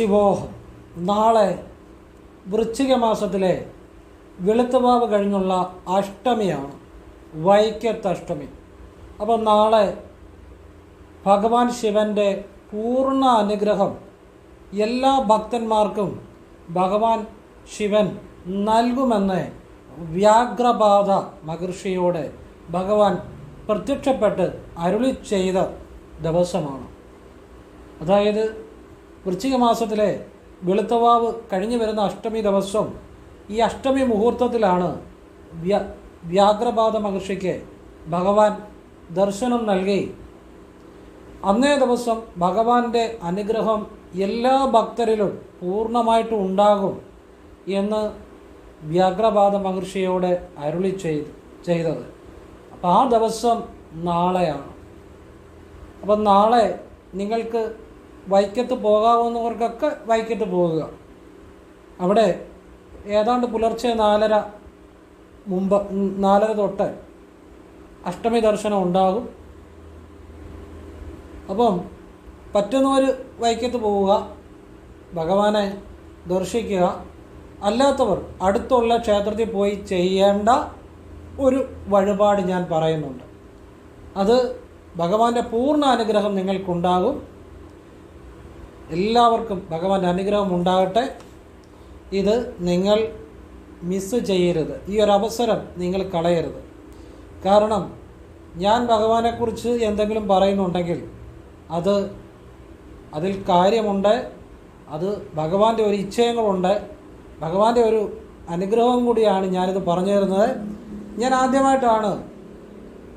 ശിവോഹം. നാളെ വൃശ്ചിക മാസത്തിലെ വെളുത്തുവാവ് കഴിഞ്ഞുള്ള അഷ്ടമിയാണ് വൈക്കത്തഷ്ടമി. അപ്പോൾ അപ്പം നാളെ ഭഗവാൻ ശിവന്റെ പൂർണ അനുഗ്രഹം എല്ലാ ഭക്തന്മാർക്കും ഭഗവാൻ ശിവൻ നൽകുമെന്ന് വ്യാഘ്രബാധ മഹർഷിയോട് ഭഗവാൻ പ്രത്യക്ഷപ്പെട്ട് അരുളി ചെയ്ത ദിവസമാണ്. അതായത് വൃശ്ചിക മാസത്തിലെ വെളുത്തവാവ് കഴിഞ്ഞു വരുന്ന അഷ്ടമി ദിവസം ഈ അഷ്ടമി മുഹൂർത്തത്തിലാണ് വ്യ മഹർഷിക്ക് ഭഗവാൻ ദർശനം നൽകി. അന്നേ ദിവസം ഭഗവാന്റെ അനുഗ്രഹം എല്ലാ ഭക്തരിലും പൂർണമായിട്ടും ഉണ്ടാകും എന്ന് വ്യാഘ്രബാധ മഹർഷിയോട് അരുളി ചെയ്ത് ചെയ്തത്. അപ്പോൾ ആ ദിവസം നാളെയാണ്. അപ്പം നാളെ നിങ്ങൾക്ക് വൈക്കത്ത് പോകാവുന്നവർക്കൊക്കെ വൈക്കത്ത് പോകുക. അവിടെ ഏതാണ്ട് പുലർച്ചെ നാലര മുമ്പ് നാലര തൊട്ട് അഷ്ടമി ദർശനം ഉണ്ടാകും. അപ്പം പറ്റുന്നവർ വൈക്കത്ത് പോവുക ഭഗവാനെ ദർശിക്കുക. അല്ലാത്തവർ അടുത്തുള്ള ക്ഷേത്രത്തിൽ പോയി ചെയ്യേണ്ട ഒരു വഴിപാട് ഞാൻ പറയുന്നുണ്ട്. അത് ഭഗവാന്റെ പൂർണ അനുഗ്രഹം നിങ്ങൾക്കുണ്ടാകും. എല്ലാവർക്കും ഭഗവാന്റെ അനുഗ്രഹം ഉണ്ടാകട്ടെ. ഇത് നിങ്ങൾ മിസ് ചെയ്യരുത്. ഈ ഒരു അവസരം നിങ്ങൾ കളയരുത്. കാരണം ഞാൻ ഭഗവാനെക്കുറിച്ച് എന്തെങ്കിലും പറയുന്നുണ്ടെങ്കിൽ അത് അതിൽ കാര്യമുണ്ട് അത് ഭഗവാന്റെ ഒരു ഇച്ഛയങ്ങളുണ്ട് ഭഗവാന്റെ ഒരു അനുഗ്രഹം കൂടിയാണ് ഞാനിത് പറഞ്ഞു തരുന്നത്. ഞാൻ ആദ്യമായിട്ടാണ്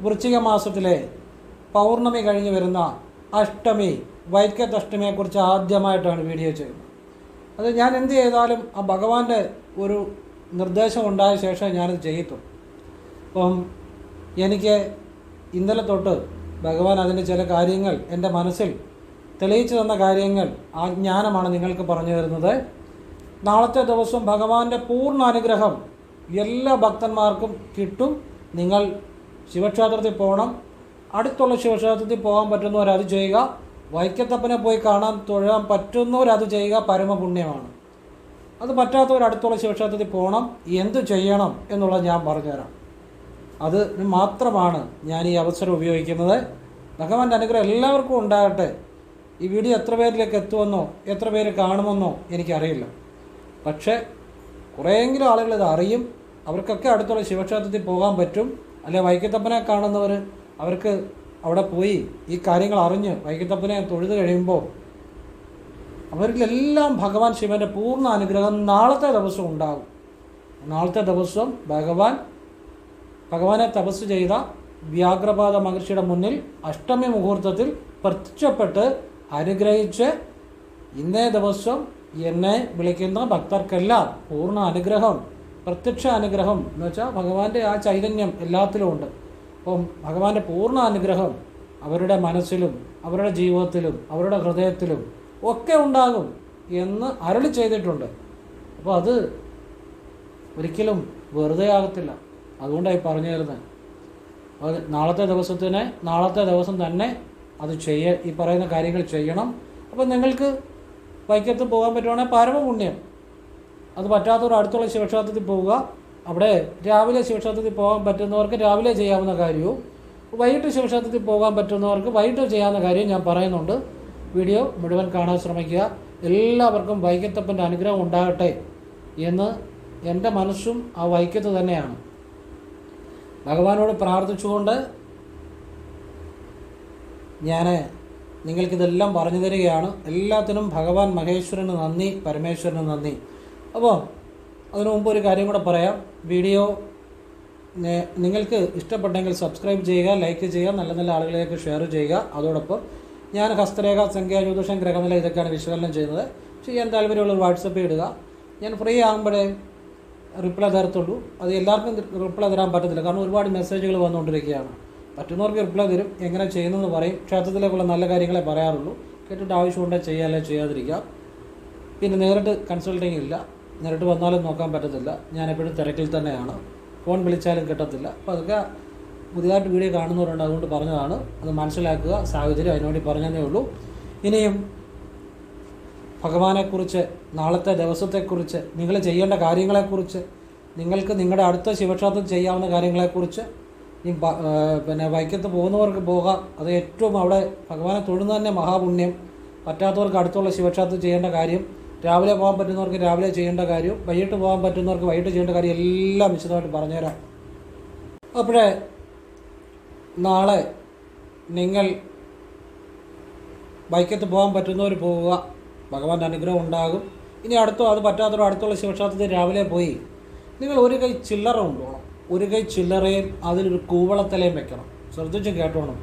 വൃശ്ചിക മാസത്തിലെ പൗർണമി കഴിഞ്ഞ് വരുന്ന അഷ്ടമി വൈക്കത്ത് അഷ്ടമിയെക്കുറിച്ച് ആദ്യമായിട്ടാണ് വീഡിയോ ചെയ്യുന്നത്. അത് ഞാൻ എന്ത് ചെയ്താലും ആ ഭഗവാന്റെ ഒരു നിർദ്ദേശം ഉണ്ടായ ശേഷം ഞാനത് ചെയ്യത്തുള്ളൂ അപ്പം എനിക്ക് ഇന്നലെ തൊട്ട് ഭഗവാൻ അതിന്റെ ചില കാര്യങ്ങൾ എന്റെ മനസ്സിൽ തെളിയിച്ചു തന്ന കാര്യങ്ങൾ ആ ജ്ഞാനമാണ് നിങ്ങൾക്ക് പറഞ്ഞു തരുന്നത്. നാളത്തെ ദിവസം ഭഗവാന്റെ പൂർണ അനുഗ്രഹം എല്ലാ ഭക്തന്മാർക്കും കിട്ടും. നിങ്ങൾ ശിവക്ഷേത്രത്തിൽ പോകണം. അടുത്തുള്ള ശിവക്ഷേത്രത്തിൽ പോകാൻ പറ്റുന്നവരത് ചെയ്യുക. വൈക്കത്തപ്പനെ പോയി കാണാൻ തൊഴാൻ പറ്റുന്നവർ അത് ചെയ്യുക പരമപുണ്യമാണ്. അത് പറ്റാത്തവർ അടുത്തുള്ള ശിവക്ഷേത്രത്തിൽ പോകണം എന്തു ചെയ്യണം എന്നുള്ളത് ഞാൻ പറഞ്ഞുതരാം. അത് മാത്രമാണ് ഞാൻ ഈ അവസരം ഉപയോഗിക്കുന്നത്. ഭഗവാന്റെ അനുഗ്രഹം എല്ലാവർക്കും ഉണ്ടാകട്ടെ. ഈ വീഡിയോ എത്ര പേരിലേക്ക് എത്തുമെന്നോ എത്ര പേര് കാണുമെന്നോ എനിക്കറിയില്ല. പക്ഷേ കുറേയെങ്കിലും ആളുകൾ ഇത് അറിയും. അവർക്കൊക്കെ അടുത്തുള്ള ശിവക്ഷേത്രത്തിൽ പോകാൻ പറ്റും. അല്ലെ വൈക്കത്തപ്പനെ കാണുന്നവർ അവർക്ക് അവിടെ പോയി ഈ കാര്യങ്ങൾ അറിഞ്ഞ് വൈകിട്ടപ്പനെ തൊഴുത് കഴിയുമ്പോൾ അവരിലെല്ലാം ഭഗവാൻ ശിവന്റെ പൂർണ അനുഗ്രഹം നാളത്തെ ദിവസം ഉണ്ടാകും. നാളത്തെ ദിവസം ഭഗവാൻ ഭഗവാനെ തപസ് ചെയ്ത വ്യാഘ്രപാത മഹർഷിയുടെ മുന്നിൽ അഷ്ടമി മുഹൂർത്തത്തിൽ പ്രത്യക്ഷപ്പെട്ട് അനുഗ്രഹിച്ച് ഇന്നേ ദിവസം എന്നെ വിളിക്കുന്ന ഭക്തർക്കെല്ലാം പൂർണ അനുഗ്രഹം പ്രത്യക്ഷ അനുഗ്രഹം എന്ന് വെച്ചാൽ ഭഗവാന്റെ ആ ചൈതന്യം എല്ലാത്തിലും ഉണ്ട്. അപ്പം ഭഗവാന്റെ പൂർണ അനുഗ്രഹം അവരുടെ മനസ്സിലും അവരുടെ ജീവിതത്തിലും അവരുടെ ഹൃദയത്തിലും ഒക്കെ ഉണ്ടാകും എന്ന് അരളി ചെയ്തിട്ടുണ്ട്. അപ്പോൾ അത് ഒരിക്കലും വെറുതെ ആകത്തില്ല. അതുകൊണ്ടായി പറഞ്ഞു തരുന്നത്. അത് നാളത്തെ ദിവസത്തിന് നാളത്തെ ദിവസം തന്നെ അത് ചെയ്യ ഈ പറയുന്ന കാര്യങ്ങൾ ചെയ്യണം. അപ്പം നിങ്ങൾക്ക് വൈക്കത്ത് പോകാൻ പറ്റുവാണെങ്കിൽ പരമപുണ്യം. അത് പറ്റാത്തവർ അടുത്തുള്ള ശിവക്ഷേത്രത്തിൽ പോവുക. അവിടെ രാവിലെ ശിവക്ഷേത്രത്തിൽ പോകാൻ പറ്റുന്നവർക്ക് രാവിലെ ചെയ്യാവുന്ന കാര്യവും വൈകിട്ട് ശിവക്ഷേത്രത്തിൽ പോകാൻ പറ്റുന്നവർക്ക് വൈകിട്ട് ചെയ്യാവുന്ന കാര്യം ഞാൻ പറയുന്നുണ്ട്. വീഡിയോ മുഴുവൻ കാണാൻ ശ്രമിക്കുക. എല്ലാവർക്കും വൈക്കത്തപ്പന്റെ അനുഗ്രഹം ഉണ്ടാകട്ടെ എന്ന് എന്റെ മനസ്സും ആ വൈക്കത്ത് തന്നെയാണ്. ഭഗവാനോട് പ്രാർത്ഥിച്ചുകൊണ്ട് ഞാൻ നിങ്ങൾക്കിതെല്ലാം പറഞ്ഞു തരികയാണ്. എല്ലാത്തിനും ഭഗവാൻ മഹേശ്വരന് നന്ദി പരമേശ്വരന് നന്ദി. അപ്പോൾ അതിനു മുമ്പ് ഒരു കാര്യം കൂടെ പറയാം. വീഡിയോ നിങ്ങൾക്ക് ഇഷ്ടപ്പെട്ടെങ്കിൽ സബ്സ്ക്രൈബ് ചെയ്യുക ലൈക്ക് ചെയ്യുക നല്ല നല്ല ആളുകളിലേക്ക് ഷെയർ ചെയ്യുക. അതോടൊപ്പം ഞാൻ ഹസ്തരേഖ സംഖ്യ ജ്യോതിഷം ഗ്രഹനില ഇതൊക്കെയാണ് വിശകലനം ചെയ്യുന്നത്. ചെയ്യാൻ താല്പര്യമുള്ളവർ വാട്സപ്പിൽ ഇടുക. ഞാൻ ഫ്രീ ആകുമ്പോഴേ റിപ്ലൈ തരത്തുള്ളൂ. അത് എല്ലാവർക്കും റിപ്ലൈ തരാൻ പറ്റത്തില്ല. കാരണം ഒരുപാട് മെസ്സേജുകൾ വന്നുകൊണ്ടിരിക്കുകയാണ്. പറ്റുന്നവർക്ക് റിപ്ലൈ തരും. എങ്ങനെ ചെയ്യുന്നതെന്ന് പറയും. ക്ഷേത്രത്തിലേക്കുള്ള നല്ല കാര്യങ്ങളെ പറയാറുള്ളൂ. കേട്ടിട്ട് ആവശ്യമുണ്ടെങ്കിൽ ചെയ്യുക അല്ലെങ്കിൽ ചെയ്യാതിരിക്കുക പിന്നെ നേരിട്ട് കൺസൾട്ടിങ് ഇല്ല. നേരിട്ട് വന്നാലും നോക്കാൻ പറ്റത്തില്ല. ഞാൻ എപ്പോഴും തിരക്കിൽ തന്നെയാണ്. ഫോൺ വിളിച്ചാലും കിട്ടത്തില്ല. അപ്പോൾ അതൊക്കെ പുതിയതായിട്ട് വീഡിയോ കാണുന്നവരുണ്ട് അതുകൊണ്ട് പറഞ്ഞതാണ്. അത് മനസ്സിലാക്കുക സാഹചര്യം അതിനുവേണ്ടി പറഞ്ഞതേ ഉള്ളൂ. ഇനിയും ഭഗവാനെക്കുറിച്ച് നാളത്തെ ദിവസത്തെക്കുറിച്ച് നിങ്ങൾ ചെയ്യേണ്ട കാര്യങ്ങളെക്കുറിച്ച് നിങ്ങൾക്ക് നിങ്ങളുടെ അടുത്ത ശിവക്ഷേത്രത്തിൽ ചെയ്യാവുന്ന കാര്യങ്ങളെക്കുറിച്ച് ഈ പിന്നെ വൈക്കത്ത് പോകുന്നവർക്ക് പോകാം. അത് ഏറ്റവും അവിടെ ഭഗവാനെ തൊഴുന്ന തന്നെ മഹാപുണ്യം. പറ്റാത്തവർക്ക് അടുത്തുള്ള ശിവക്ഷേത്രത്തിൽ ചെയ്യേണ്ട കാര്യം രാവിലെ പോകാൻ പറ്റുന്നവർക്ക് രാവിലെ ചെയ്യേണ്ട കാര്യം വൈകിട്ട് പോകാൻ പറ്റുന്നവർക്ക് വൈകിട്ട് ചെയ്യേണ്ട കാര്യം എല്ലാം വിശദമായിട്ട് പറഞ്ഞുതരാം. അപ്പോഴേ നാളെ നിങ്ങൾ ബൈക്കത്ത് പോകാൻ പറ്റുന്നവർ പോവുക. ഭഗവാന്റെ അനുഗ്രഹം ഉണ്ടാകും. ഇനി അടുത്തോ അത് പറ്റാത്തവരോ അടുത്തുള്ള ശിവക്ഷേത്രത്തിൽ രാവിലെ പോയി നിങ്ങൾ ഒരു കൈ ചില്ലറ കൊണ്ടുപോകണം. ഒരു കൈ ചില്ലറയും അതിലൊരു കൂവളത്തലയും വെക്കണം. ശ്രദ്ധിച്ച് കേട്ടോണം.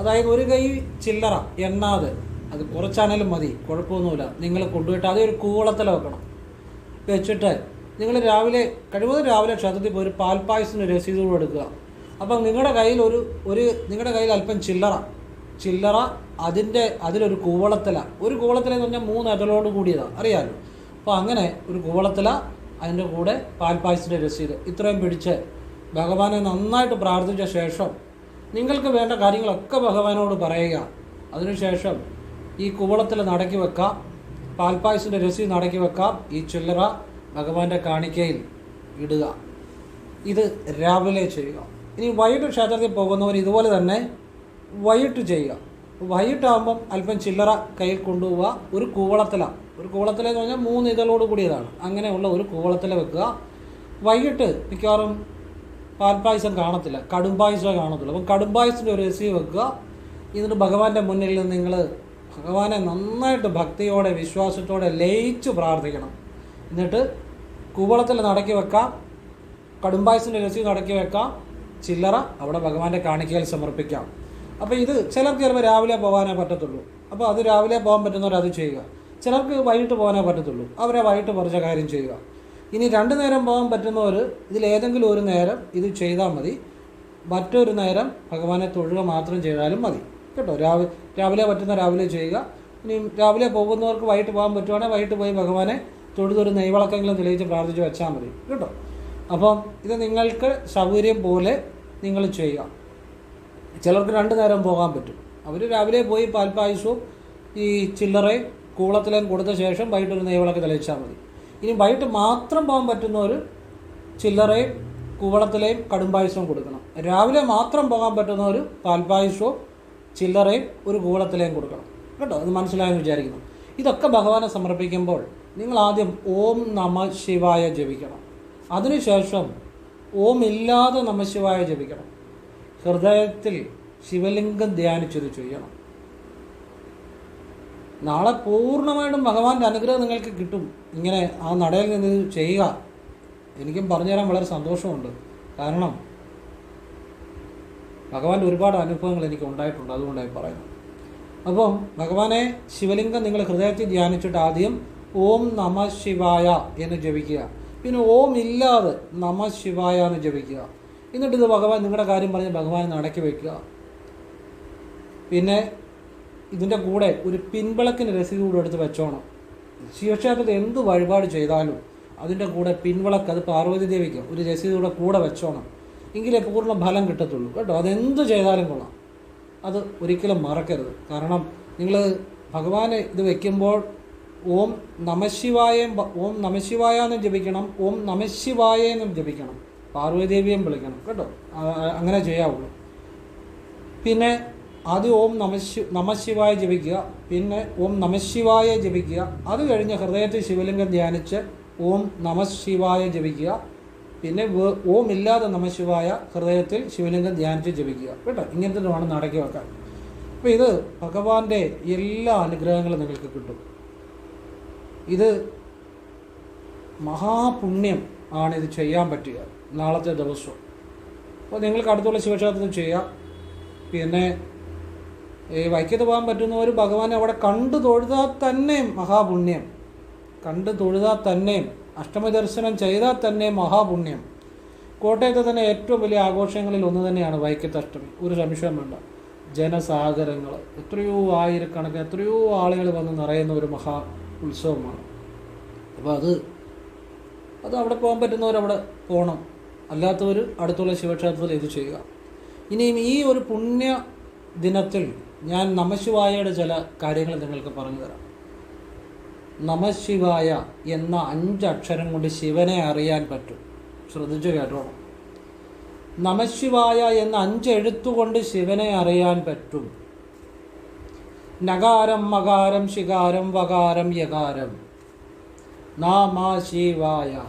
അതായത് ഒരു കൈ ചില്ലറ എണ്ണാതെ. അത് കുറച്ചാണേലും മതി കുഴപ്പമൊന്നുമില്ല. നിങ്ങൾ കൊണ്ടുപോയിട്ട് അതേ ഒരു കൂവളത്തല വെക്കണം. വെച്ചിട്ട് നിങ്ങൾ രാവിലെ കഴിവതും രാവിലെ ക്ഷേത്രത്തിൽ പോയി ഒരു പാൽപ്പായസത്തിന് രസീത് കൂടെ എടുക്കുക. അപ്പം നിങ്ങളുടെ കയ്യിൽ ഒരു ഒരു നിങ്ങളുടെ കയ്യിൽ അല്പം ചില്ലറ ചില്ലറ അതിന്റെ അതിലൊരു കൂവളത്തില. ഒരു കൂവളത്തില എന്ന് പറഞ്ഞാൽ മൂന്ന് ഇടലോട് കൂടിയതാണ് അറിയാമല്ലോ അപ്പോൾ അങ്ങനെ ഒരു കൂവളത്തില അതിന്റെ കൂടെ പാൽപ്പായസത്തിന്റെ രസീത്. ഇത്രയും പിടിച്ച് ഭഗവാനെ നന്നായിട്ട് പ്രാർത്ഥിച്ച ശേഷം നിങ്ങൾക്ക് വേണ്ട കാര്യങ്ങളൊക്കെ ഭഗവാനോട് പറയുക. അതിനുശേഷം ഈ കുവളത്തിൽ നടക്കി വെക്കാം. പാൽപ്പായസിന്റെ രസി നടക്കി വെക്കാം. ഈ ചില്ലറ ഭഗവാന്റെ കാണിക്കയിൽ ഇടുക. ഇത് രാവിലെ ചെയ്യുക. ഇനി വൈകിട്ട് ക്ഷേത്രത്തിൽ പോകുന്നവർ ഇതുപോലെ തന്നെ വൈകിട്ട് ചെയ്യുക. വൈകിട്ടാകുമ്പം അല്പം ചില്ലറ കയ്യിൽ കൊണ്ടുപോവുക. ഒരു കൂവളത്തിലാണ് ഒരു കൂവളത്തിലെന്ന് പറഞ്ഞാൽ മൂന്ന് ഇതളോട് കൂടിയതാണ്. അങ്ങനെയുള്ള ഒരു കൂവളത്തിൽ വെക്കുക. വൈകിട്ട് മിക്കവാറും പാൽപ്പായസം കാണത്തില്ല. കടുംപായസമേ കാണത്തുള്ളൂ. അപ്പം കടുംപായസിന്റെ ഒരു രസി വെക്കുക. എന്നിട്ട് ഭഗവാന്റെ മുന്നിൽ നിങ്ങൾ ഭഗവാനെ നന്നായിട്ട് ഭക്തിയോടെ വിശ്വാസത്തോടെ ലയിച്ച് പ്രാർത്ഥിക്കണം. എന്നിട്ട് കൂവളത്തിൽ നടക്കി വെക്കാം കടുംപായസിന്റെ രസീത് നടക്കി വെക്കാം ചില്ലറ അവിടെ ഭഗവാന്റെ കാണിക്കയിൽ സമർപ്പിക്കാം. അപ്പോൾ ഇത് ചിലർക്ക് ചിലപ്പോൾ രാവിലെ പോകാനേ പറ്റത്തുള്ളൂ. അപ്പോൾ അത് രാവിലെ പോകാൻ പറ്റുന്നവർ അത് ചെയ്യുക. ചിലർക്ക് വൈകിട്ട് പോകാനേ പറ്റത്തുള്ളൂ. അവരെ വൈകിട്ട് കുറച്ച കാര്യം ചെയ്യുക. ഇനി രണ്ട് നേരം പോകാൻ പറ്റുന്നവർ ഇതിലേതെങ്കിലും ഒരു നേരം ഇത് ചെയ്താൽ മതി. മറ്റൊരു നേരം ഭഗവാനെ തൊഴുക മാത്രം ചെയ്താലും മതി. കേട്ടോ. രാവിലെ രാവിലെ പറ്റുന്ന രാവിലെ ചെയ്യുക. ഇനി രാവിലെ പോകുന്നവർക്ക് വൈകിട്ട് പോകാൻ പറ്റുവാണെങ്കിൽ വൈകിട്ട് പോയി ഭഗവാനെ തൊഴുതൊരു നെയ്വളക്കെങ്കിലും തെളിയിച്ച് പ്രാർത്ഥിച്ച് വെച്ചാൽ മതി. കേട്ടോ. അപ്പം ഇത് നിങ്ങൾക്ക് സൗകര്യം പോലെ നിങ്ങൾ ചെയ്യുക. ചിലർക്ക് രണ്ട് നേരം പോകാൻ പറ്റും. അവർ രാവിലെ പോയി പാൽപ്പായസവും ഈ ചില്ലറയും കൂളത്തിലേയും കൊടുത്ത ശേഷം വൈകിട്ട് ഒരു നെയ്വളക്ക് തെളിയിച്ചാൽ മതി. ഇനി വൈകിട്ട് മാത്രം പോകാൻ പറ്റുന്നവർ ചില്ലറയും കൂവളത്തിലെയും കടുംപായസവും കൊടുക്കണം. രാവിലെ മാത്രം പോകാൻ പറ്റുന്നവർ പാൽപ്പായസവും ചില്ലറയും ഒരു കൂടത്തിലേയും കൊടുക്കണം. കേട്ടോ? അത് മനസ്സിലായെന്ന് വിചാരിക്കുന്നു. ഇതൊക്കെ ഭഗവാനെ സമർപ്പിക്കുമ്പോൾ നിങ്ങൾ ആദ്യം ഓം നമ ശിവായ ജപിക്കണം. അതിനുശേഷം ഓം ഇല്ലാതെ നമ ശിവായ ജപിക്കണം. ഹൃദയത്തിൽ ശിവലിംഗം ധ്യാനിച്ചത് ചെയ്യണം. നാളെ പൂർണമായിട്ടും ഭഗവാന്റെ അനുഗ്രഹം നിങ്ങൾക്ക് കിട്ടും. ഇങ്ങനെ ആ നടയിൽ നിന്ന് ചെയ്യുക. എനിക്കും പറഞ്ഞുതരാൻ വളരെ സന്തോഷമുണ്ട്. കാരണം ഭഗവാന്റെ ഒരുപാട് അനുഭവങ്ങൾ എനിക്ക് ഉണ്ടായിട്ടുണ്ട് അതുകൊണ്ടായി പറയുന്നു അപ്പം ഭഗവാനെ ശിവലിംഗം നിങ്ങൾ ഹൃദയത്തിൽ ധ്യാനിച്ചിട്ട് ആദ്യം ഓം നമ ശിവായ എന്ന് ജപിക്കുക. പിന്നെ ഓം ഇല്ലാതെ നമ ശിവായ എന്ന് ജപിക്കുക. എന്നിട്ട് ഇത് ഭഗവാൻ നിങ്ങളുടെ കാര്യം പറഞ്ഞ് ഭഗവാനെ നടക്കി വയ്ക്കുക. പിന്നെ ഇതിന്റെ കൂടെ ഒരു പിൻവിളക്കിന് രസീത് കൂടെ എടുത്ത് വെച്ചോണം. ശിവക്ഷേത്രത്തിൽ എന്ത് വഴിപാട് ചെയ്താലും അതിന്റെ കൂടെ പിൻവിളക്ക് അത് പാർവതി ദേവിക്ക് ഒരു രസീത് കൂടെ കൂടെ വെച്ചോണം. എങ്കിലേ പൂർണ ഫലം കിട്ടത്തുള്ളൂ. കേട്ടോ? അതെന്ത് ചെയ്താലും കൊള്ളാം. അത് ഒരിക്കലും മറക്കരുത്. കാരണം നിങ്ങൾ ഭഗവാനെ ഇത് വെക്കുമ്പോൾ ഓം നമശിവായം ഓം നമശിവായ എന്നും ജപിക്കണം. ഓം നമശിവായ എന്നും ജപിക്കണം. പാർവതിദേവിയും വിളിക്കണം. കേട്ടോ? അങ്ങനെ ചെയ്യാവുള്ളൂ. പിന്നെ ആദ്യം ഓം നമശി നമശിവായ ജപിക്കുക. പിന്നെ ഓം നമശിവായ ജപിക്കുക. അത് കഴിഞ്ഞ് ഹൃദയത്തിൽ ശിവലിംഗം ധ്യാനിച്ച് ഓം നമശിവായ ജപിക്കുക. പിന്നെ ഓമില്ലാതെ നമശിവായ ഹൃദയത്തിൽ ശിവലിംഗം ധ്യാനിച്ച് ജപിക്കുക. കേട്ടോ? ഇങ്ങനത്തെ വേണം നടക്കി വെക്കാൻ അപ്പോൾ ഇത് ഭഗവാന്റെ എല്ലാ അനുഗ്രഹങ്ങളും നിങ്ങൾക്ക് കിട്ടും. ഇത് മഹാപുണ്യം ആണ് ഇത് ചെയ്യാൻ പറ്റുക നാളത്തെ ദിവസം. അപ്പോൾ നിങ്ങൾക്ക് അടുത്തുള്ള ശിവക്ഷേത്രത്തിൽ ചെയ്യാം. പിന്നെ ഈ വൈക്കത്ത് പോകാൻ പറ്റുന്നവർ ഭഗവാനെ അവിടെ കണ്ടു തൊഴുതാൽ തന്നെയും മഹാപുണ്യം. കണ്ടു തൊഴുതാൽ തന്നെയും അഷ്ടമി ദർശനം ചെയ്താൽ തന്നെ മഹാപുണ്യം. കോട്ടയത്തെ തന്നെ ഏറ്റവും വലിയ ആഘോഷങ്ങളിൽ ഒന്ന് തന്നെയാണ് വൈക്കത്ത് അഷ്ടമി ഒരു സംശയം വേണ്ട. ജനസാഗരങ്ങൾ എത്രയോ ആയിരക്കണക്കിന് എത്രയോ ആളുകൾ വന്ന് നിറയുന്ന ഒരു മഹാ ഉത്സവമാണ്. അപ്പോൾ അത് അത് അവിടെ പോകാൻ പറ്റുന്നവരവിടെ പോകണം അല്ലാത്തവർ അടുത്തുള്ള ശിവക്ഷേത്രത്തിൽ ഇത് ചെയ്യുക. ഇനിയും ഈ ഒരു പുണ്യ ദിനത്തിൽ ഞാൻ നമശിവായയുടെ ചില കാര്യങ്ങൾ നിങ്ങൾക്ക് പറഞ്ഞു തരാം. നമശിവായ എന്ന അഞ്ചക്ഷരം കൊണ്ട് ശിവനെ അറിയാൻ പറ്റും. ശ്രദ്ധിച്ചു കേട്ടോ നമശിവായ എന്ന അഞ്ചെഴുത്തുകൊണ്ട് ശിവനെ അറിയാൻ പറ്റും. നകാരം മകാരം ശികാരം വകാരം യകാരം. നാമാശിവായ.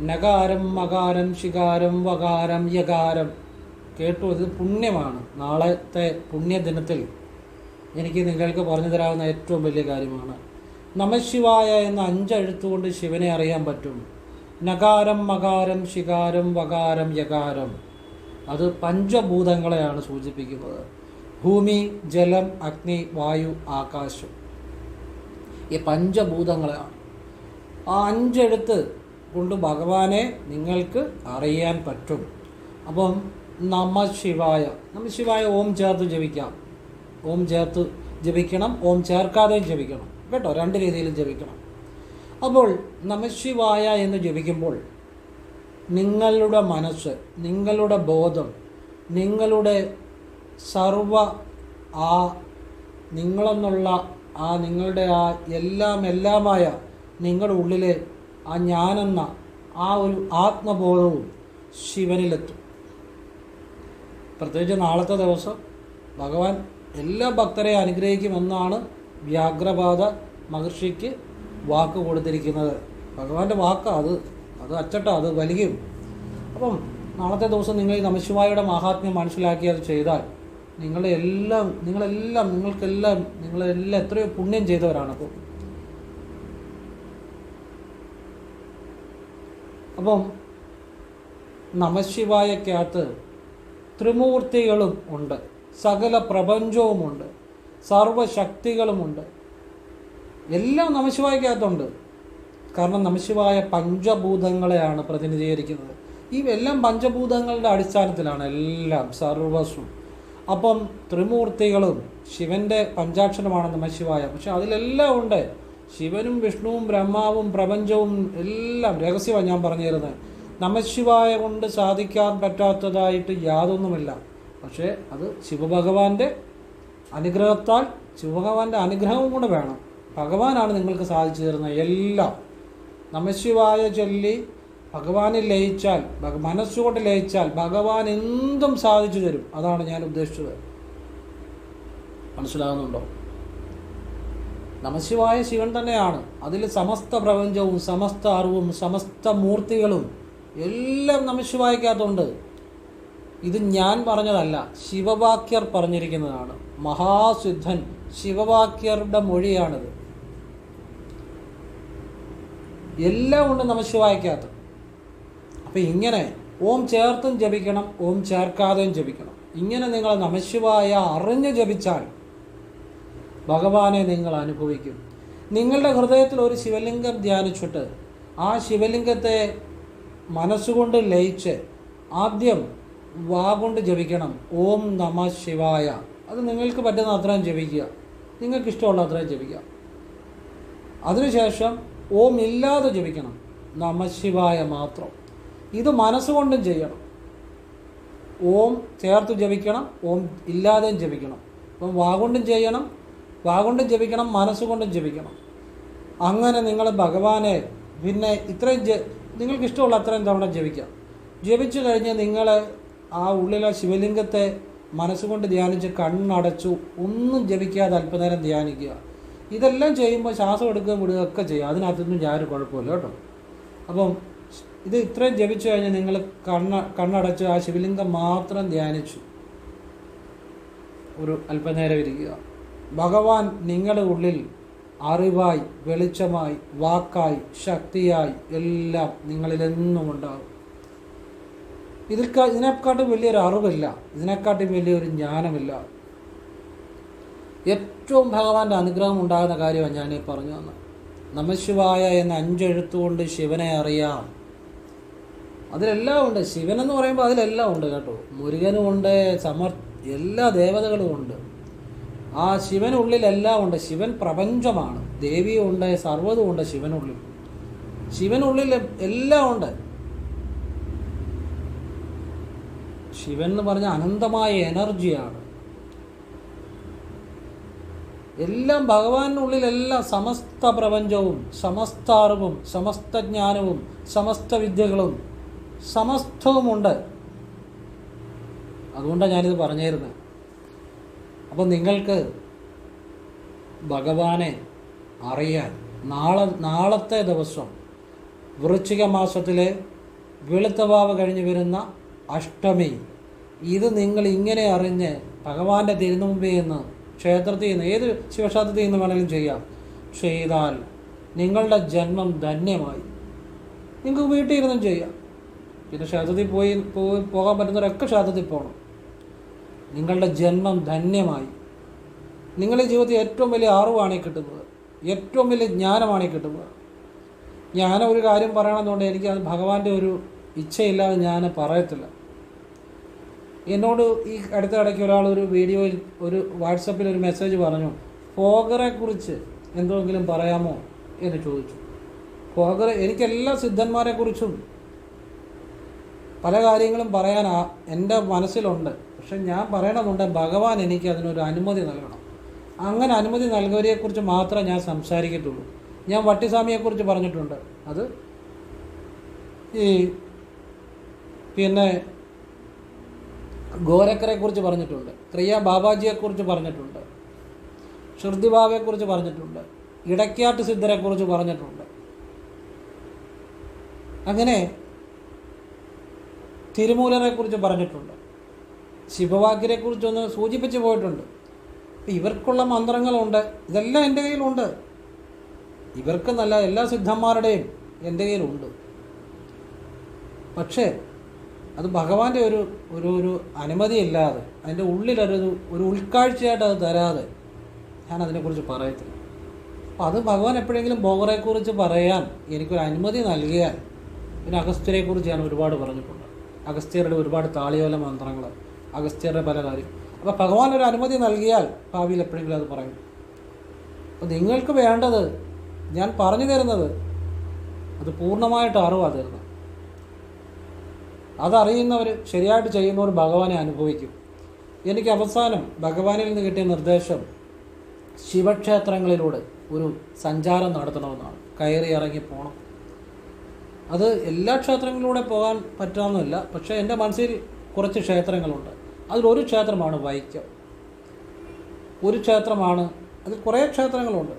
നകാരം മകാരം ശികാരം വകാരം യകാരം. കേട്ടു ഇത് പുണ്യമാണ്. നാളത്തെ പുണ്യദിനത്തിൽ എനിക്ക് നിങ്ങൾക്ക് പറഞ്ഞു തരാവുന്ന ഏറ്റവും വലിയ കാര്യമാണ്. നമശിവായ എന്ന അഞ്ചെഴുത്തുകൊണ്ട് ശിവനെ അറിയാൻ പറ്റും. നകാരം മകാരം ശികാരം വകാരം യകാരം. അത് പഞ്ചഭൂതങ്ങളെയാണ് സൂചിപ്പിക്കുന്നത്. ഭൂമി ജലം അഗ്നി വായു ആകാശം. ഈ പഞ്ചഭൂതങ്ങളെയാണ്. ആ അഞ്ചെഴുത്ത് കൊണ്ട് ഭഗവാനെ നിങ്ങൾക്ക് അറിയാൻ പറ്റും. അപ്പം നമ ശിവായ നമ ശിവായ ഓം ചേർത്ത് ജപിക്കാം. ഓം ചേർത്ത് ജപിക്കണം ഓം ചേർക്കാതെയും ജപിക്കണം. കേട്ടോ രണ്ട് രീതിയിലും ജപിക്കണം. അപ്പോൾ നമശിവായ എന്ന് ജപിക്കുമ്പോൾ നിങ്ങളുടെ മനസ്സ് നിങ്ങളുടെ ബോധം നിങ്ങളുടെ സർവ ആ നിങ്ങളെന്നുള്ള ആ നിങ്ങളുടെ ആ എല്ലാം എല്ലാമായ നിങ്ങളുടെ ഉള്ളിലെ ആ ഞാനെന്ന ആ ഒരു ആത്മബോധവും ശിവനിലെത്തും. പ്രത്യേകിച്ച് നാളത്തെ ദിവസം ഭഗവാൻ എല്ലാ ഭക്തരെയും അനുഗ്രഹിക്കുമെന്നാണ് വ്യാഘ്രപാത മഹർഷിക്ക് വാക്ക് കൊടുത്തിരിക്കുന്നത്. ഭഗവാന്റെ വാക്കാ അത്. അത് അച്ചട്ട അത് വലിയും. അപ്പം നാളത്തെ ദിവസം നിങ്ങൾ ഈ നമശിവായുടെ മഹാത്മ്യം മനസ്സിലാക്കി അത് ചെയ്താൽ നിങ്ങളുടെ എല്ലാം നിങ്ങളെല്ലാം നിങ്ങൾക്കെല്ലാം നിങ്ങളെല്ലാം എത്രയോ പുണ്യം ചെയ്തവരാണ് അപ്പോൾ. അപ്പം നമശിവായക്കകത്ത് ത്രിമൂർത്തികളും ഉണ്ട്. സകല പ്രപഞ്ചവുമുണ്ട്. സർവശക്തികളുമുണ്ട്. എല്ലാം നമശിവായക്കകത്തുണ്ട്. കാരണം നമശിവായ പഞ്ചഭൂതങ്ങളെയാണ് പ്രതിനിധീകരിക്കുന്നത്. ഈ എല്ലാം പഞ്ചഭൂതങ്ങളുടെ അടിസ്ഥാനത്തിലാണ് എല്ലാം സർവസ്വം. അപ്പം ത്രിമൂർത്തികളും ശിവന്റെ പഞ്ചാക്ഷരമാണ് നമശിവായ. പക്ഷെ അതിലെല്ലാം ഉണ്ട്. ശിവനും വിഷ്ണുവും ബ്രഹ്മാവും പ്രപഞ്ചവും എല്ലാം രഹസ്യമാണ് ഞാൻ പറഞ്ഞു തരുന്നത് നമശിവായ കൊണ്ട് സാധിക്കാൻ പറ്റാത്തതായിട്ട് യാതൊന്നുമില്ല. പക്ഷേ അത് ശിവഭഗവാന്റെ അനുഗ്രഹത്താൽ ശിവഭഗവാന്റെ അനുഗ്രഹവും കൂടെ വേണം. ഭഗവാനാണ് നിങ്ങൾക്ക് സാധിച്ചു തരുന്നത് എല്ലാം. നമശിവായ ചൊല്ലി ഭഗവാനിൽ ലയിച്ചാൽ മനസ്സുകൊണ്ട് ലയിച്ചാൽ ഭഗവാൻ എന്തും സാധിച്ചു തരും. അതാണ് ഞാൻ ഉദ്ദേശിച്ചത്. മനസ്സിലാകുന്നുണ്ടോ? നമശിവായ ശിവൻ തന്നെയാണ്. അതിൽ സമസ്ത പ്രപഞ്ചവും സമസ്ത അറിവും സമസ്ത മൂർത്തികളും എല്ലാം നമശിവായക്കകത്തുണ്ട് ഇത് ഞാൻ പറഞ്ഞതല്ല ശിവവാക്യർ പറഞ്ഞിരിക്കുന്നതാണ്. മഹാസിദ്ധൻ ശിവവാക്യരുടെ മൊഴിയാണിത്. എല്ലാം ഉണ്ട് ശിവായിക്കാത്ത അപ്പം ഇങ്ങനെ ഓം ചേർത്തും ജപിക്കണം ഓം ചേർക്കാതെയും ജപിക്കണം. ഇങ്ങനെ നിങ്ങൾ നമശിവായ അറിഞ്ഞ് ജപിച്ചാൽ ഭഗവാനെ നിങ്ങൾ അനുഭവിക്കും. നിങ്ങളുടെ ഹൃദയത്തിൽ ഒരു ശിവലിംഗം ധ്യാനിച്ചിട്ട് ആ ശിവലിംഗത്തെ മനസ്സുകൊണ്ട് ലയിച്ച് ആദ്യം വാ കൊണ്ട് ജപിക്കണം. ഓം നമ ശിവായ. അത് നിങ്ങൾക്ക് പറ്റുന്ന അത്രയും ജപിക്കുക. നിങ്ങൾക്ക് ഇഷ്ടമുള്ള അത്രയും ജപിക്കുക. അതിനുശേഷം ഓം ഇല്ലാതെ ജപിക്കണം. നമശിവായ മാത്രം. ഇത് മനസ്സുകൊണ്ടും ചെയ്യണം. ഓം ചേർത്ത് ജപിക്കണം ഓം ഇല്ലാതെയും ജപിക്കണം. അപ്പം വാഗൊണ്ടും ചെയ്യണം വാഗൊണ്ടും ജപിക്കണം മനസ്സുകൊണ്ടും ജപിക്കണം. അങ്ങനെ നിങ്ങൾ ഭഗവാനെ പിന്നെ ഇത്രയും ജ നിങ്ങൾക്ക് ഇഷ്ടമുള്ള അത്രയും തവണ ജപിക്കാം. ജപിച്ചു കഴിഞ്ഞ് നിങ്ങൾ ആ ഉള്ളിലെ ശിവലിംഗത്തെ മനസ്സുകൊണ്ട് ധ്യാനിച്ച് കണ്ണടച്ചു ഒന്നും ജപിക്കാതെ അല്പനേരം ധ്യാനിക്കുക. ഇതെല്ലാം ചെയ്യുമ്പോൾ ശ്വാസം എടുക്കുകയും വിടുക ഒക്കെ ചെയ്യുക അതിനകത്തൊന്നും ഞാനൊരു കുഴപ്പമില്ല കേട്ടോ. അപ്പം ഇത് ഇത്രയും ജപിച്ചു കഴിഞ്ഞാൽ നിങ്ങൾ കണ്ണ കണ്ണടച്ച് ആ ശിവലിംഗം മാത്രം ധ്യാനിച്ചു. ഒരു അല്പനേരം ഇരിക്കുക. ഭഗവാൻ നിങ്ങളുടെ ഉള്ളിൽ അറിവായി വെളിച്ചമായി വാക്കായി ശക്തിയായി എല്ലാം നിങ്ങളിലെന്നും ഉണ്ടാകും ഇതിൽ ഇതിനെക്കാട്ടും വലിയൊരു അറിവില്ല. ഇതിനെക്കാട്ടും വലിയൊരു ജ്ഞാനമില്ല. ഏറ്റവും ഭഗവാന്റെ അനുഗ്രഹം ഉണ്ടാകുന്ന കാര്യമാണ് ഞാൻ ഈ പറഞ്ഞു തന്നെ നമശിവായ എന്ന അഞ്ചെഴുത്തുകൊണ്ട് ശിവനെ അറിയാം. അതിലെല്ലാം ഉണ്ട്. ശിവൻ എന്ന് പറയുമ്പോൾ അതിലെല്ലാം ഉണ്ട് കേട്ടോ. മുരുകനും ഉണ്ട് സമർ എല്ലാ ദേവതകളും ഉണ്ട്. ആ ശിവനുള്ളിലെല്ലാം ഉണ്ട്. ശിവൻ പ്രപഞ്ചമാണ്. ദേവിയും ഉണ്ട് സർവതും ഉണ്ട് ശിവനുള്ളിൽ. ശിവനുള്ളിൽ എല്ലാം ഉണ്ട്. ശിവൻ എന്ന് പറഞ്ഞ അനന്തമായ എനർജിയാണ്. എല്ലാം ഭഗവാനുള്ളിലെല്ലാം സമസ്ത പ്രപഞ്ചവും സമസ്ത അറിവും സമസ്ത ജ്ഞാനവും സമസ്ത വിദ്യകളും സമസ്തവുമുണ്ട്. അതുകൊണ്ടാണ് ഞാനിത് പറഞ്ഞിരുന്നത് അപ്പോൾ നിങ്ങൾക്ക് ഭഗവാനെ അറിയാൻ നാളെ നാളത്തെ ദിവസം വൃശ്ചിക മാസത്തിലെ വെളുത്തവാവ് കഴിഞ്ഞ് വരുന്ന അഷ്ടമി. ഇത് നിങ്ങൾ ഇങ്ങനെ അറിഞ്ഞ് ഭഗവാന്റെ തിരുനുമ്പിൽ നിന്ന് ക്ഷേത്രത്തിൽ നിന്ന് ഏത് ശിവക്ഷേത്രത്തിൽ നിന്ന് വേണമെങ്കിലും ചെയ്യാം. ചെയ്താൽ നിങ്ങളുടെ ജന്മം ധന്യമായി. നിങ്ങൾക്ക് വീട്ടിൽ ഇരുന്നും ചെയ്യാം. പിന്നെ ക്ഷേത്രത്തിൽ പോയി പോകാൻ പറ്റുന്നവരൊക്കെ ക്ഷേത്രത്തിൽ പോകണം നിങ്ങളുടെ ജന്മം ധന്യമായി. നിങ്ങളുടെ ജീവിതത്തിൽ ഏറ്റവും വലിയ അറിവാണ് ഈ കിട്ടുന്നത്. ഏറ്റവും വലിയ ജ്ഞാനമാണ് ഈ കിട്ടുന്നത്. ഞാൻ ഒരു കാര്യം പറയണമെന്നുണ്ട് എനിക്ക് അത് ഭഗവാന്റെ ഒരു ഇച്ഛയില്ലാതെ ഞാൻ പറയത്തില്ല. എന്നോട് ഈ അടുത്ത ഇടയ്ക്ക് ഒരാൾ ഒരു വീഡിയോയിൽ ഒരു വാട്സപ്പിൽ ഒരു മെസ്സേജ് പറഞ്ഞു ഫോഗറെക്കുറിച്ച് എന്തെങ്കിലും പറയാമോ? എന്ന് ചോദിച്ചു. ഫോഗർ എനിക്കെല്ലാ സിദ്ധന്മാരെ കുറിച്ചും പല കാര്യങ്ങളും പറയാൻ എന്റെ മനസ്സിലുണ്ട്. പക്ഷെ ഞാൻ പറയണമെന്നുണ്ട് ഭഗവാൻ എനിക്ക് അതിനൊരു അനുമതി നൽകണം. അങ്ങനെ അനുമതി നൽകിയവരെക്കുറിച്ച് മാത്രമേ ഞാൻ സംസാരിക്കത്തുള്ളൂ. ഞാൻ വട്ടിസ്വാമിയെക്കുറിച്ച് പറഞ്ഞിട്ടുണ്ട്. അത് ഈ പിന്നെ ഗോരക്കരെക്കുറിച്ച് പറഞ്ഞിട്ടുണ്ട്. ക്രിയ ബാബാജിയെക്കുറിച്ച് പറഞ്ഞിട്ടുണ്ട്. ഷിർദിബാബയെക്കുറിച്ച് പറഞ്ഞിട്ടുണ്ട്. ഇടയ്ക്കാട്ട് സിദ്ധരെക്കുറിച്ച് പറഞ്ഞിട്ടുണ്ട്. അങ്ങനെ തിരുമൂലനെക്കുറിച്ച് പറഞ്ഞിട്ടുണ്ട്. ശിവവാക്യരെക്കുറിച്ചൊന്ന് സൂചിപ്പിച്ച് പോയിട്ടുണ്ട്. ഇവർക്കുള്ള മന്ത്രങ്ങളുണ്ട്. ഇതെല്ലാം എന്റെ കയ്യിലുണ്ട്. ഇവർക്കെന്നല്ല എല്ലാ സിദ്ധന്മാരുടെയും എന്റെ കയ്യിലുണ്ട്. പക്ഷേ അത് ഭഗവാന്റെ ഒരു ഒരു ഒരു അനുമതിയില്ലാതെ അതിന്റെ ഉള്ളിലൊരു ഒരു ഉൾക്കാഴ്ചയായിട്ട് അത് തരാതെ ഞാൻ അതിനെക്കുറിച്ച് പറയത്തില്ല. അപ്പം അത് ഭഗവാൻ എപ്പോഴെങ്കിലും ബോഗറെക്കുറിച്ച് പറയാൻ എനിക്കൊരു അനുമതി നൽകിയാൽ പിന്നെ അഗസ്ത്യരെക്കുറിച്ച് ഞാൻ ഒരുപാട് പറഞ്ഞിട്ടുണ്ട്. അഗസ്ത്യരുടെ ഒരുപാട് താളിയോല മന്ത്രങ്ങൾ അഗസ്ത്യരുടെ പല കാര്യം. അപ്പോൾ ഭഗവാൻ ഒരു അനുമതി നൽകിയാൽ ഭാവിയിൽ എപ്പോഴെങ്കിലും അത് പറയും. അപ്പോൾ നിങ്ങൾക്ക് വേണ്ടത് ഞാൻ പറഞ്ഞു തരുന്നത് അത് പൂർണമായിട്ട് അറിവാണ് തരുന്നത്. അതറിയുന്നവർ ശരിയായിട്ട് ചെയ്യുന്നവർ ഭഗവാനെ അനുഭവിക്കും. എനിക്ക് അവസാനം ഭഗവാനിൽ നിന്ന് കിട്ടിയ നിർദ്ദേശം ശിവക്ഷേത്രങ്ങളിലൂടെ ഒരു സഞ്ചാരം നടത്തണമെന്നാണ്. കയറി ഇറങ്ങി പോകണം അത് എല്ലാ ക്ഷേത്രങ്ങളിലൂടെ പോകാൻ പറ്റാമെന്നില്ല പക്ഷേ എന്റെ മനസ്സിൽ കുറച്ച് ക്ഷേത്രങ്ങളുണ്ട്. അതിലൊരു ക്ഷേത്രമാണ് വൈക്കം. ഒരു ക്ഷേത്രമാണ് അതിൽ കുറേ ക്ഷേത്രങ്ങളുണ്ട്.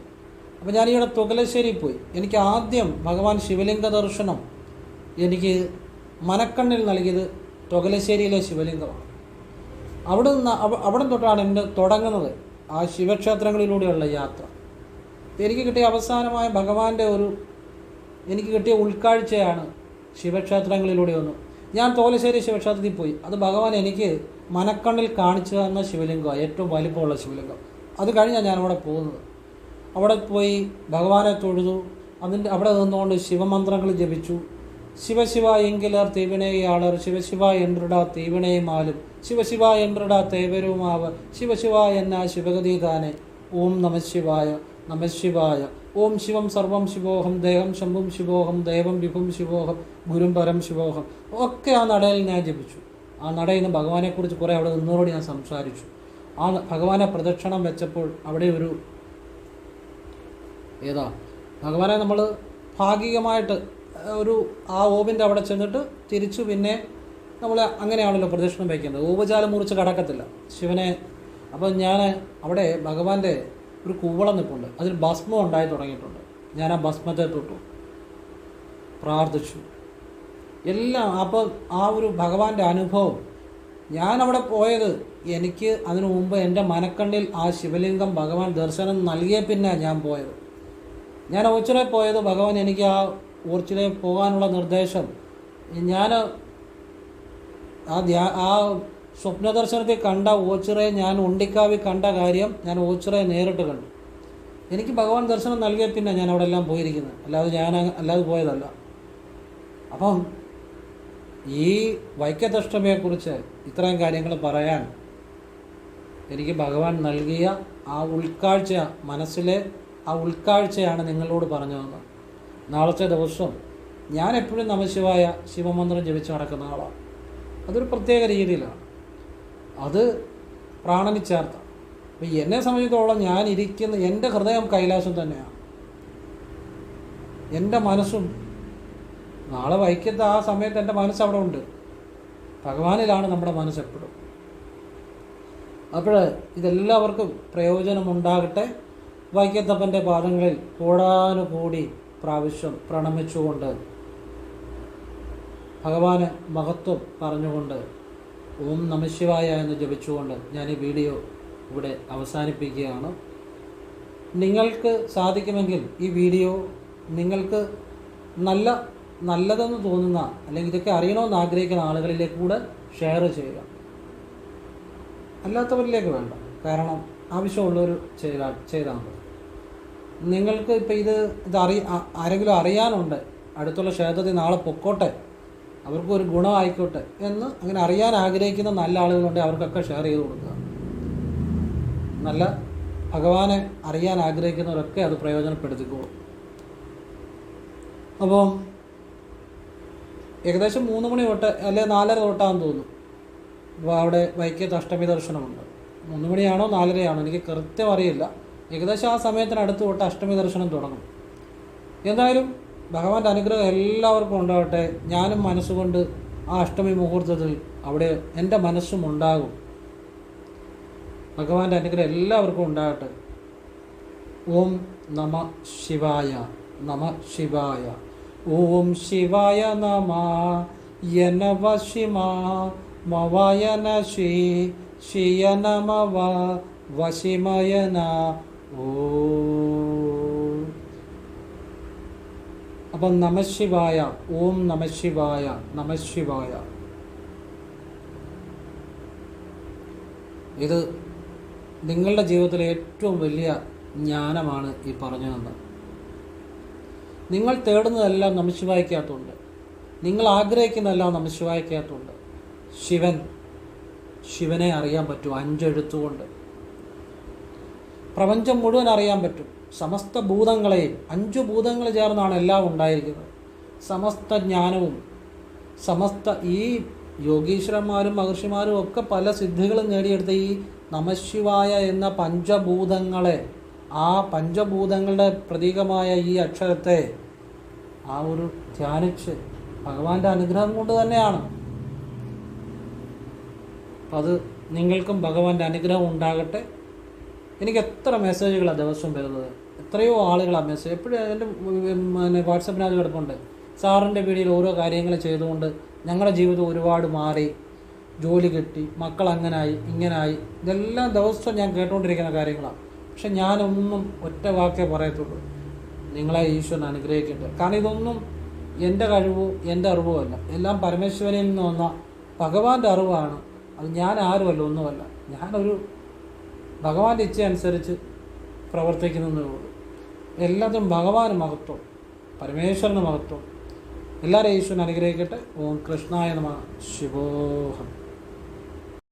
അപ്പോൾ ഈയിടെ തുകലശ്ശേരി പോയി. എനിക്ക് ആദ്യം ഭഗവാൻ ശിവലിംഗ ദർശനം എനിക്ക് മനക്കണ്ണിൽ നൽകിയത് തൊകലശ്ശേരിയിലെ ശിവലിംഗമാണ്. അവിടെ നിന്ന് അവ- അവിടെ തൊട്ടാണ് എന്റെ തുടങ്ങുന്നത് ആ ശിവക്ഷേത്രങ്ങളിലൂടെയുള്ള യാത്ര. എനിക്ക് കിട്ടിയ അവസാനമായ ഭഗവാന്റെ ഒരു എനിക്ക് കിട്ടിയ ഉൾക്കാഴ്ചയാണ് ശിവക്ഷേത്രങ്ങളിലൂടെ ഒന്ന്. ഞാൻ തോലശ്ശേരി ശിവക്ഷേത്രത്തിൽ പോയി. അത് ഭഗവാൻ എനിക്ക് മനക്കണ്ണിൽ കാണിച്ചു തന്ന ശിവലിംഗമാണ് ഏറ്റവും വലിപ്പമുള്ള ശിവലിംഗം. അത് കഴിഞ്ഞാണ് ഞാൻ അവിടെ പോകുന്നത്. അവിടെ പോയി ഭഗവാനെ തൊഴുതു. അതിന്റെ അവിടെ നിന്നുകൊണ്ട് ശിവമന്ത്രങ്ങൾ ജപിച്ചു. ശിവശിവ എങ്കിലർ തീവിണയാളർ ശിവശിവ എന്ത്രിട തീവിണയുമാലും ശിവശിവ എന്ത്രിട തേവരുമാവ് ശിവശിവ എന്ന ശിവഗതി താനെ ഓം നമശിവായ നമശിവായ ഓം ശിവം സർവം ശിവോഹം ദേഹം ശംഭും ശിവോഹം ദേവം വിഭും ശിവോഹം ഗുരും പരം ശിവോഹം. ഒക്കെ ആ നടയിൽ ഞാൻ ജപിച്ചു. ആ നടയിൽ നിന്ന് ഭഗവാനെക്കുറിച്ച് കുറേ അവിടെ നിന്നോട് ഞാൻ സംസാരിച്ചു. ആ ഭഗവാനെ പ്രദക്ഷിണം വെച്ചപ്പോൾ അവിടെ ഒരു ഏതാ? ഭഗവാനെ നമ്മൾ ഭാഗികമായിട്ട് ഒരു ആ ഓവിന്റെ അവിടെ ചെന്നിട്ട് തിരിച്ചു പിന്നെ നമ്മൾ അങ്ങനെയാണല്ലോ പ്രദക്ഷിണം വയ്ക്കുന്നത് ഓവുചാലം മുറിച്ച് കടക്കത്തില്ല. ശിവനെ അപ്പോൾ ഞാൻ അവിടെ ഭഗവാന്റെ ഒരു കൂവളം നിൽപ്പുണ്ട് അതിൽ ഭസ്മം ഉണ്ടായി തുടങ്ങിയിട്ടുണ്ട്. ഞാൻ ആ ഭസ്മത്തെ തൊട്ടു. പ്രാർത്ഥിച്ചു. എല്ലാം അപ്പോൾ ആ ഒരു ഭഗവാന്റെ അനുഭവം. ഞാൻ അവിടെ പോയത് എനിക്ക് അതിനു മുമ്പ് എന്റെ മനക്കണ്ണിൽ ആ ശിവലിംഗം ഭഗവാൻ ദർശനം നൽകിയ പിന്നെ ഞാൻ പോയത്. ഞാൻ ഒച്ചിനെ പോയത് ഭഗവാൻ എനിക്ക് ആ ഓർച്ചിലെ പോകാനുള്ള നിർദ്ദേശം. ഞാൻ ആ ധ്യാ ആ സ്വപ്നദർശനത്തിൽ കണ്ട ഓച്ചിറയെ ഞാൻ ഉണ്ടിക്കാവി കണ്ട കാര്യം ഞാൻ ഓച്ചിറയെ നേരിട്ട് കണ്ടു. എനിക്ക് ഭഗവാൻ ദർശനം നൽകിയ പിന്നെ ഞാൻ അവിടെ എല്ലാം പോയിരിക്കുന്നത് അല്ലാതെ ഞാൻ അല്ലാതെ പോയതല്ല. അപ്പം ഈ വൈക്കത്തഷ്ടമിയെക്കുറിച്ച് ഇത്രയും കാര്യങ്ങൾ പറയാൻ എനിക്ക് ഭഗവാൻ നൽകിയ ആ ഉൾക്കാഴ്ച മനസ്സിലെ ആ ഉൾക്കാഴ്ചയാണ് നിങ്ങളോട് പറഞ്ഞു തന്നത്. നാളത്തെ ദിവസം ഞാൻ എപ്പോഴും നമശിവായ ശിവമന്ത്രം ജപിച്ച് നടക്കുന്ന ആളാണ് അതൊരു പ്രത്യേക രീതിയിലാണ്. അത് ചേർത്ത അപ്പം എന്നെ സംബന്ധിച്ചിടത്തോളം ഞാൻ ഇരിക്കുന്ന എന്റെ ഹൃദയം കൈലാസം തന്നെയാണ്. എന്റെ മനസ്സും നാളെ വൈക്കത്ത് ആ സമയത്ത് എന്റെ മനസ്സ് അവിടെ ഉണ്ട്. ഭഗവാനിലാണ് നമ്മുടെ മനസ്സ് എപ്പോഴും. അപ്പോൾ ഇതെല്ലാവർക്കും പ്രയോജനമുണ്ടാകട്ടെ. വൈക്കത്തപ്പന്റെ പാദങ്ങളിൽ കോടാനുകൂടി പ്രാവശ്യം പ്രണമിച്ചുകൊണ്ട് ഭഗവാന് മഹത്വം പറഞ്ഞുകൊണ്ട് ഓം നമശിവായ എന്ന് ജപിച്ചുകൊണ്ട് ഞാൻ ഈ വീഡിയോ ഇവിടെ അവസാനിപ്പിക്കുകയാണ്. നിങ്ങൾക്ക് സാധിക്കുമെങ്കിൽ ഈ വീഡിയോ നിങ്ങൾക്ക് നല്ല നല്ലതെന്ന് തോന്നുന്ന അല്ലെങ്കിൽ ഇതൊക്കെ അറിയണമെന്ന് ആഗ്രഹിക്കുന്ന ആളുകളിലേക്ക് കൂടെ ഷെയർ ചെയ്യുക. അല്ലാത്തവരിലേക്ക് വേണ്ട. കാരണം ആവശ്യമുള്ളവർ ചെയ്താൽ ചെയ്താൽ മതി. നിങ്ങൾക്ക് ഇപ്പം ഇത് ഇത് അറി ആരെങ്കിലും അറിയാനുണ്ട് അടുത്തുള്ള ക്ഷേത്രത്തിൽ നാളെ പൊക്കോട്ടെ അവർക്ക് ഒരു ഗുണമായിക്കോട്ടെ എന്ന് അങ്ങനെ അറിയാൻ ആഗ്രഹിക്കുന്ന നല്ല ആളുകളുണ്ടെങ്കിൽ അവർക്കൊക്കെ ഷെയർ ചെയ്ത് കൊടുക്കുക. നല്ല ഭഗവാനെ അറിയാൻ ആഗ്രഹിക്കുന്നവരൊക്കെ അത് പ്രയോജനപ്പെടുത്തിക്കോളും. അപ്പം ഏകദേശം മൂന്ന് മണി തൊട്ട് അല്ലെ നാലര തൊട്ടാന്ന് തോന്നുന്നു. അപ്പോൾ അവിടെ വൈക്കത്ത് അഷ്ടമി ദർശനമുണ്ട്. മൂന്ന് മണിയാണോ നാലരയാണോ? എനിക്ക് കൃത്യം അറിയില്ല. ഏകദേശം ആ സമയത്തിനടുത്ത് തൊട്ട് അഷ്ടമി ദർശനം തുടങ്ങും. എന്തായാലും ഭഗവാന്റെ അനുഗ്രഹം എല്ലാവർക്കും ഉണ്ടാവട്ടെ. ഞാനും മനസ്സുകൊണ്ട് ആ അഷ്ടമി മുഹൂർത്തത്തിൽ അവിടെ എന്റെ മനസ്സും ഉണ്ടാകും. ഭഗവാന്റെ അനുഗ്രഹം എല്ലാവർക്കും ഉണ്ടാകട്ടെ. ഓം നമ ശിവായ നമ ശിവായ. ഓം ശിവായ നമ യനവ ശിമ മവയന ശിയ നമവ വശിമയന ഓ. അപ്പം നമശിവായ ഓം നമശിവായ നമശിവായ. ഇത് നിങ്ങളുടെ ജീവിതത്തിലെ ഏറ്റവും വലിയ ജ്ഞാനമാണ് ഈ പറഞ്ഞു തന്നത് നിങ്ങൾ തേടുന്നതെല്ലാം നമശിവായിക്കകത്തുണ്ട് നിങ്ങൾ ആഗ്രഹിക്കുന്നതെല്ലാം നമശിവായിക്കകത്തുണ്ട് ശിവൻ ശിവനെ അറിയാൻ പറ്റും അഞ്ചെഴുത്തുകൊണ്ട്. പ്രപഞ്ചം മുഴുവൻ അറിയാൻ പറ്റും. സമസ്ത ഭൂതങ്ങളെയും അഞ്ചു ഭൂതങ്ങൾ ചേർന്നാണ് എല്ലാം ഉണ്ടായിരിക്കുന്നത്. സമസ്ത ജ്ഞാനവും സമസ്ത ഈ യോഗീശ്വരന്മാരും മഹർഷിമാരും ഒക്കെ പല സിദ്ധികളും നേടിയെടുത്ത ഈ നമശിവായ എന്ന പഞ്ചഭൂതങ്ങളെ ആ പഞ്ചഭൂതങ്ങളുടെ പ്രതീകമായ ഈ അക്ഷരത്തെ ആ ഒരു ധ്യാനിച്ച് ഭഗവാന്റെ അനുഗ്രഹം കൊണ്ട് തന്നെയാണ്. അത് നിങ്ങൾക്കും ഭഗവാന്റെ അനുഗ്രഹം ഉണ്ടാകട്ടെ. എനിക്ക് എത്ര മെസ്സേജുകളാണ് ദിവസവും വരുന്നത്? എത്രയോ ആളുകളാണ് മെസ്സേജ് എപ്പോഴും എന്റെ പിന്നെ വാട്സപ്പിനകത്ത് കിടപ്പുണ്ട് സാറിന്റെ പീടിയിൽ ഓരോ കാര്യങ്ങൾ ചെയ്തുകൊണ്ട് ഞങ്ങളുടെ ജീവിതം ഒരുപാട് മാറി. ജോലി കിട്ടി മക്കൾ അങ്ങനായി ഇങ്ങനായി. ഇതെല്ലാം ദിവസവും ഞാൻ കേട്ടുകൊണ്ടിരിക്കുന്ന കാര്യങ്ങളാണ് പക്ഷെ ഞാനൊന്നും ഒറ്റ വാക്കേ പറയത്തുള്ളൂ. നിങ്ങളെ ഈശ്വരൻ അനുഗ്രഹിക്കട്ടെ. കാരണം ഇതൊന്നും എന്റെ കഴിവോ എന്റെ അറിവോ അല്ല. എല്ലാം പരമേശ്വരനിൽ നിന്ന് വന്ന ഭഗവാന്റെ അറിവാണ്. അത് ഞാൻ ആരുമല്ല ഒന്നുമല്ല. ഞാനൊരു ഭഗവാന്റെ ഇച്ഛ അനുസരിച്ച് പ്രവർത്തിക്കുന്നതേ ഉള്ളൂ. എല്ലാത്തിനും ഭഗവാന് മഹത്വം പരമേശ്വരന് മഹത്വം. എല്ലാവരെയും ഈശ്വരൻ അനുഗ്രഹിക്കട്ടെ. ഓം കൃഷ്ണായ നമ. ശിവോഹം